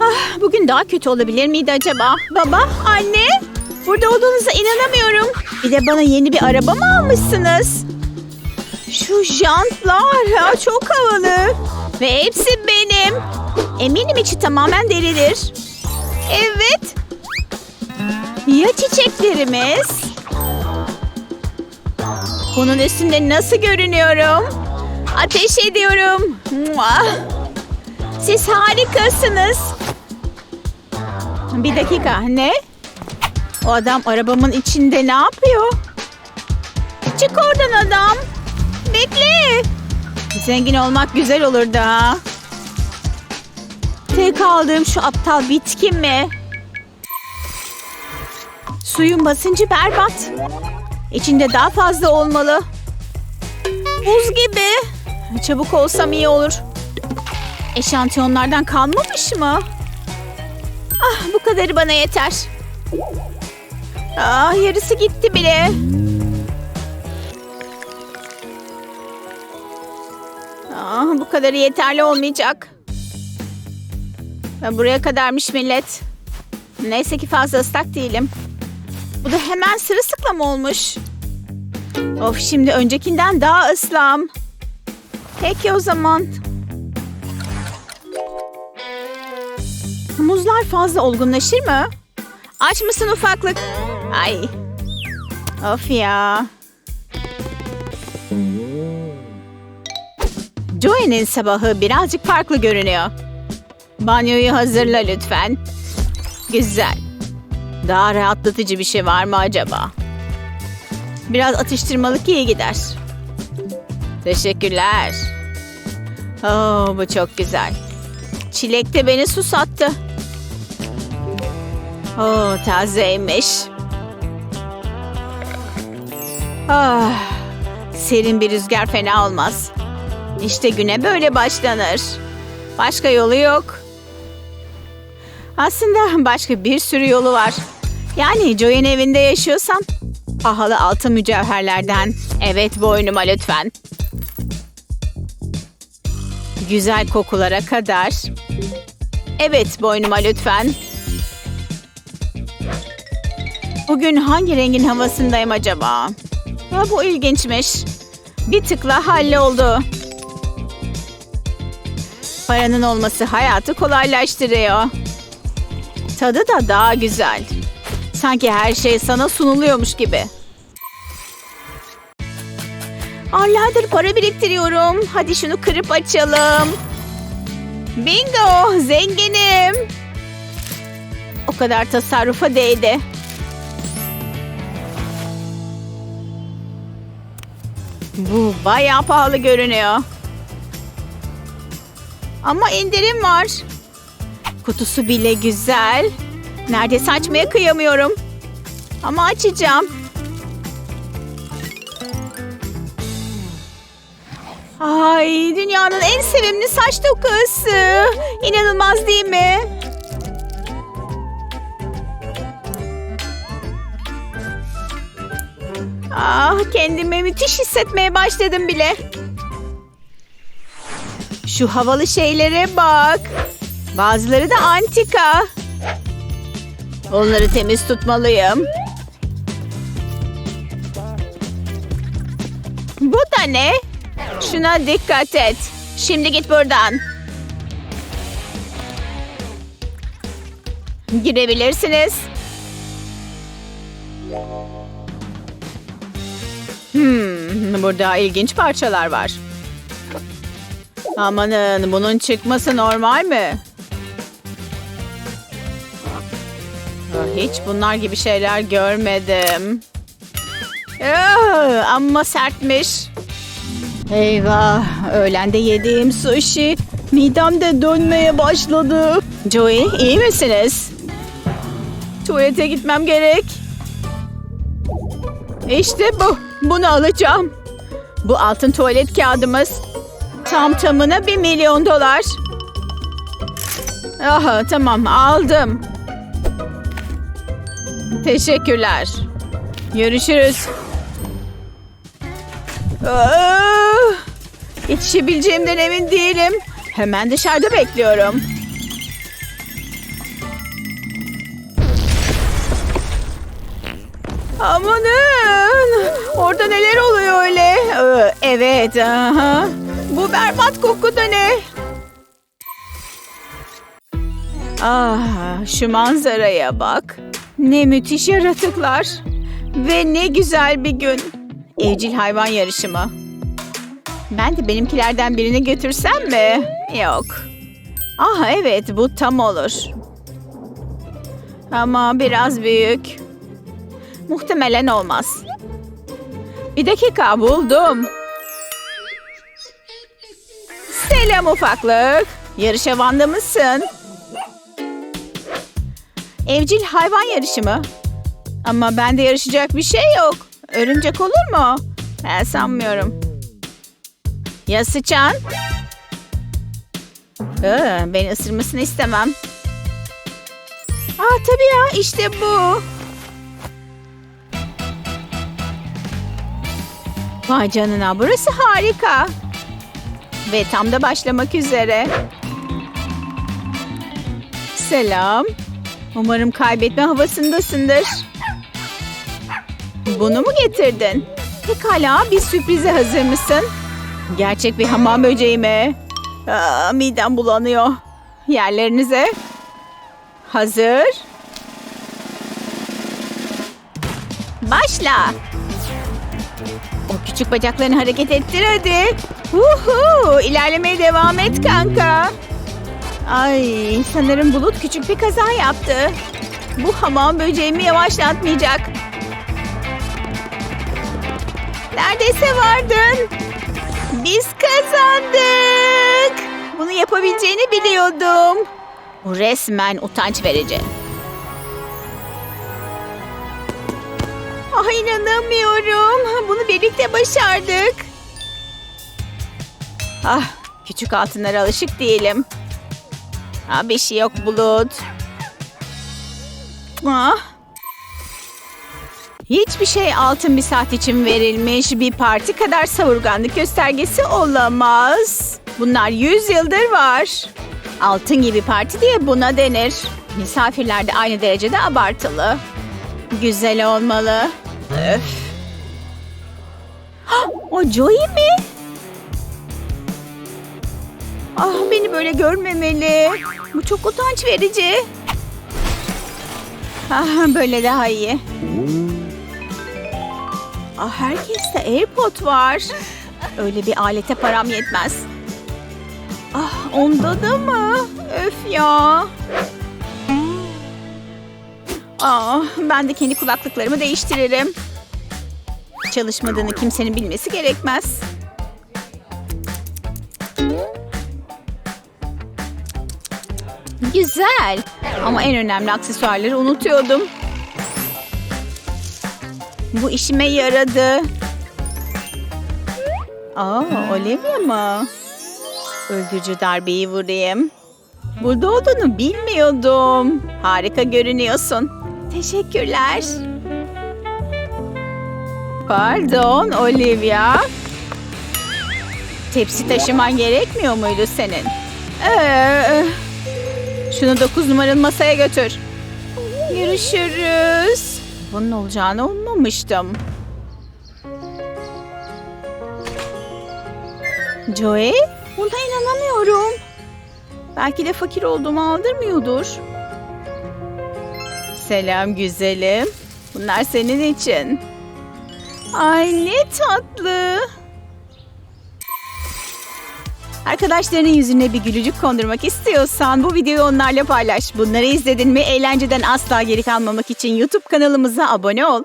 Ah, bugün daha kötü olabilir miydi acaba? Baba, anne, burada olduğunuza inanamıyorum. Bir de bana yeni bir araba mı almışsınız? Şu jantlar ya çok havalı. Ve hepsi benim. Eminim içi tamamen deridir. Evet. Ya çiçeklerimiz? Bunun üstünde nasıl görünüyorum? Ateş ediyorum. Mua. Siz harikasınız. Bir dakika ne? O adam arabamın içinde ne yapıyor? Çık oradan adam. Bekle. Zengin olmak güzel olurdu ha. Tek aldığım şu aptal bitki mi? Suyun basıncı berbat. İçinde daha fazla olmalı. Buz gibi. Çabuk olsam iyi olur. Eşantiyonlardan kalmamış mı? Ah bu kadarı bana yeter. Ah yarısı gitti bile. Ah bu kadarı yeterli olmayacak. Ha, Buraya kadarmış millet. Neyse ki fazla ıslak değilim. Bu da hemen sırılsıklam olmuş. Of şimdi öncekinden daha ıslam. Peki o zaman. Muzlar fazla olgunlaşır mı? Aç mısın ufaklık? Ay. Of ya. Joey'nin sabahı birazcık farklı görünüyor. Banyoyu hazırla lütfen. Güzel. Daha rahatlatıcı bir şey var mı acaba? Biraz atıştırmalık iyi gider. Teşekkürler. Oo, bu çok güzel. Çilek de beni susattı. Oo, tazeymiş. Ah, serin bir rüzgar fena olmaz. İşte güne böyle başlanır. Başka yolu yok. Aslında başka bir sürü yolu var. Yani Joy'un evinde yaşıyorsam pahalı altın mücevherlerden evet boynuma lütfen. Güzel kokulara kadar. Evet boynuma lütfen. Bugün hangi rengin havasındayım acaba? Ha, bu ilginçmiş. Bir tıkla halloldu. Paranın olması hayatı kolaylaştırıyor. Tadı da daha güzel. Sanki her şey sana sunuluyormuş gibi. Aylardır para biriktiriyorum. Hadi şunu kırıp açalım. Bingo! Zenginim. O kadar tasarrufa değdi. Bu bayağı pahalı görünüyor. Ama indirim var. Kutusu bile güzel. Neredeyse açmaya kıyamıyorum. Ama açacağım. Ay dünyanın en sevimli saç dokusu. İnanılmaz değil mi? Ah kendimi müthiş hissetmeye başladım bile. Şu havalı şeylere bak. Bazıları da antika. Onları temiz tutmalıyım. Bu da ne? Şuna dikkat et. Şimdi git buradan. Girebilirsiniz. Hmm, burada ilginç parçalar var. Amanın bunun çıkması normal mi? Ah, Hiç bunlar gibi şeyler görmedim. Ah, Amma sertmiş. Eyvah, öğlende yediğim sushi midemde dönmeye başladı. Joey, iyi misiniz? Tuvalete gitmem gerek. İşte bu. Bunu alacağım. Bu altın tuvalet kağıdımız. Tam tamına bir milyon dolar. Aha tamam aldım. Teşekkürler. Görüşürüz. Aa, yetişebileceğimden emin değilim. Hemen dışarıda bekliyorum. Amanın! Orada neler oluyor öyle? Ee, evet, aha. Bu berbat koku da ne? Ah, şu manzaraya bak. Ne müthiş yaratıklar. Ve ne güzel bir gün. Evcil hayvan yarışımı. Ben de benimkilerden birini götürsem mi? Yok. Ah evet bu tam olur. Ama biraz büyük. Muhtemelen olmaz. Bir dakika buldum. Selam ufaklık. Yarışa vanda mısın? Evcil hayvan yarışı mı? Ama bende yarışacak bir şey yok. Örümcek olur mu? Ben sanmıyorum. Ya sıçan? Ee, beni ısırmasını istemem. Aa tabii ya işte bu. Vay canına burası harika. Ve tam da başlamak üzere. Selam. Umarım kaybetme havasındasındır. Bunu mu getirdin? Pekala bir sürprize hazır mısın? Gerçek bir hamam böceği mi? Aa, midem bulanıyor. Yerlerinize. Hazır. Başla. Küçük bacaklarını hareket ettir hadi. Uhu, ilerlemeye devam et kanka. Ay sanırım Bulut küçük bir kaza yaptı. Bu hamam böceğimi yavaşlatmayacak. Neredeyse vardın. Biz kazandık. Bunu yapabileceğini biliyordum. Bu resmen utanç verici. Ah inanamıyorum. Bunu birlikte başardık. Ah küçük altınlara alışık değilim. Ah bir şey yok Bulut. Ah. Hiçbir şey altın bir saat için verilmiş bir parti kadar savurganlık göstergesi olamaz. Bunlar yüz yıldır var. Altın gibi parti diye buna denir. Misafirler de aynı derecede abartılı. Güzel olmalı. Öf. O Joey mi? Ah beni böyle görmemeli. Bu çok utanç verici. Ah böyle daha iyi. Ah herkeste AirPod var. Öyle bir alete param yetmez. Ah onda da mı? Öf ya. Ah ben de kendi kulaklıklarımı değiştiririm. Çalışmadığını kimsenin bilmesi gerekmez. Güzel. Ama en önemli aksesuarları unutuyordum. Bu işime yaradı. Aa, Olivia mı? Öldürücü darbeyi vurayım. Burada olduğunu bilmiyordum. Harika görünüyorsun. Teşekkürler. Pardon Olivia. Tepsi taşıman gerekmiyor muydu senin? Ee, şunu dokuz numaralı masaya götür. Görüşürüz. Bunun olacağını ummamıştım. Joey, buna inanamıyorum. Belki de fakir olduğumu aldırmıyordur. Selam güzelim. Bunlar senin için. Ay ne tatlı. Arkadaşlarının yüzüne bir gülücük kondurmak istiyorsan bu videoyu onlarla paylaş. Bunları izledin mi eğlenceden asla geri kalmamak için YouTube kanalımıza abone ol.